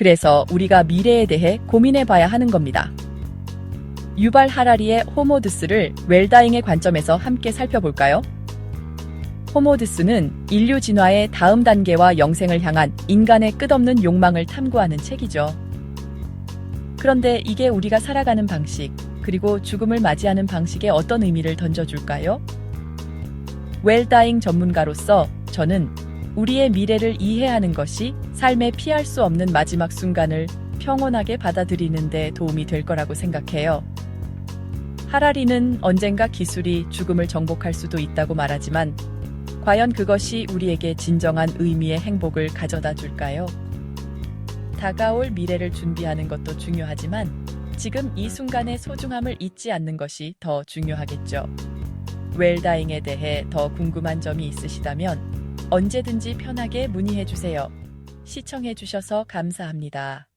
그래서 우리가 미래에 대해 고민해 봐야 하는 겁니다. 유발 하라리의 호모드스를 웰다잉의 관점에서 함께 살펴볼까요? 호모드스는 인류 진화의 다음 단계와 영생을 향한 인간의 끝없는 욕망을 탐구하는 책이죠. 그런데 이게 우리가 살아가는 방식, 그리고 죽음을 맞이하는 방식에 어떤 의미를 던져줄까요? 웰다잉 전문가로서 저는 우리의 미래를 이해하는 것이 삶에 피할 수 없는 마지막 순간을 평온하게 받아들이는 데 도움이 될 거라고 생각해요. 하라리는 언젠가 기술이 죽음을 정복할 수도 있다고 말하지만 과연 그것이 우리에게 진정한 의미의 행복을 가져다 줄까요? 다가올 미래를 준비하는 것도 중요하지만 지금 이 순간의 소중함을 잊지 않는 것이 더 중요하겠죠. 웰다잉에 대해 더 궁금한 점이 있으시다면 언제든지 편하게 문의해 주세요. 시청해 주셔서 감사합니다.